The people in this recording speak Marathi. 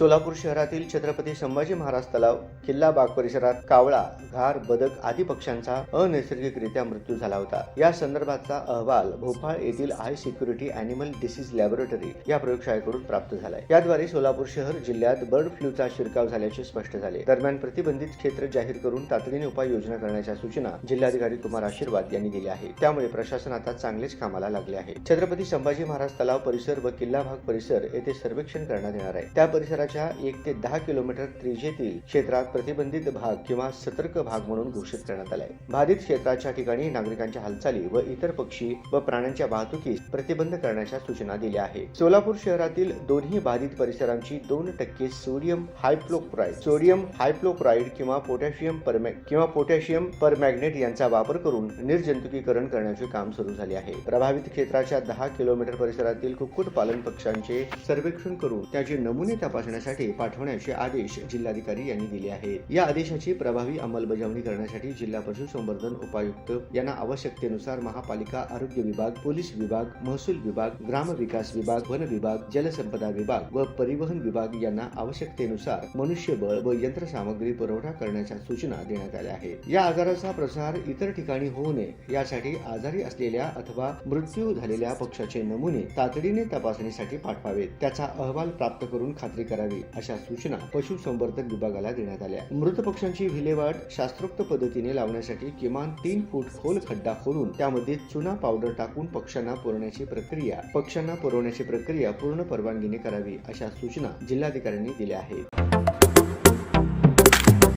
सोलापूर शहरातील छत्रपती संभाजी महाराज तलाव किल्ला बाग परिसरात कावळा घार बदक आदी पक्ष्यांचा अनैसर्गिकरित्या मृत्यू झाला होता. या संदर्भातचा अहवाल भोपाळ येथील high security animal disease laboratory या प्रयोगशाळेकडून प्राप्त झालाय. याद्वारे सोलापूर शहर जिल्ह्यात बर्ड फ्लूचा शिरकाव झाल्याचे स्पष्ट झाले. दरम्यान प्रतिबंधित क्षेत्र जाहीर करून तातडीने उपाययोजना करण्याच्या सूचना जिल्हाधिकारी कुमार आशीर्वाद यांनी दिल्या आहेत. त्यामुळे प्रशासन आता चांगलेच कामाला लागले आहे. छत्रपती संभाजी महाराज तलाव परिसर व किल्ला भाग परिसर येथे सर्वेक्षण करण्यात येणार आहे. त्या परिसरात शहराच्या एक ते दहा किलोमीटर त्रिजेतील क्षेत्रात प्रतिबंधित भाग किंवा सतर्क भाग म्हणून घोषित करण्यात आलाय. बाधित क्षेत्राच्या ठिकाणी नागरिकांच्या हालचाली व इतर पक्षी व प्राण्यांच्या वाहतुकीस प्रतिबंध करण्याच्या सूचना दिल्या आहेत. सोलापूर शहरातील दोन्ही बाधित परिसरांची दोन टक्के सोडियम हायप्लोक्राईड सोडियम हायप्लोक्राईड किंवा पोटॅशियम परमॅ किंवा पोटॅशियम परमॅग्नेट यांचा वापर करून निर्जंतुकीकरण करण्याचे काम सुरू झाले आहे. प्रभावित क्षेत्राच्या दहा किलोमीटर परिसरातील कुक्कुट पालन पक्षांचे सर्वेक्षण करून त्याचे नमुने करण्यासाठी पाठवण्याचे आदेश जिल्हाधिकारी यांनी दिले आहेत. या आदेशाची प्रभावी अंमलबजावणी करण्यासाठी जिल्हा पशुसंवर्धन उपायुक्त यांना आवश्यकतेनुसार महापालिका आरोग्य विभाग पोलीस विभाग महसूल विभाग ग्राम विकास विभाग वन विभाग जलसंपदा विभाग व परिवहन विभाग यांना आवश्यकतेनुसार मनुष्यबळ व यंत्रसामग्री पुरवठा करण्याच्या सूचना देण्यात आल्या आहेत. या आजाराचा प्रसार इतर ठिकाणी होऊ नये यासाठी आजारी असलेल्या अथवा मृत्यू झालेल्या पक्षाचे नमुने तातडीने तपासणीसाठी पाठवावेत. त्याचा अहवाल प्राप्त करून खात्री करावी. अशा सूचना पशुसंवर्धन विभागाला देण्यात आल्या. मृत पक्ष्यांची विल्हेवाट शास्त्रोक्त पद्धतीने लावण्यासाठी किमान तीन फूट खोल खड्डा खोलून त्यामध्ये चुना पावडर टाकून पक्ष्यांना पुरवण्याची प्रक्रिया पक्ष्यांना पुरवण्याची प्रक्रिया पूर्ण परवानगीने करावी अशा सूचना जिल्हाधिकाऱ्यांनी दिल्या आहेत.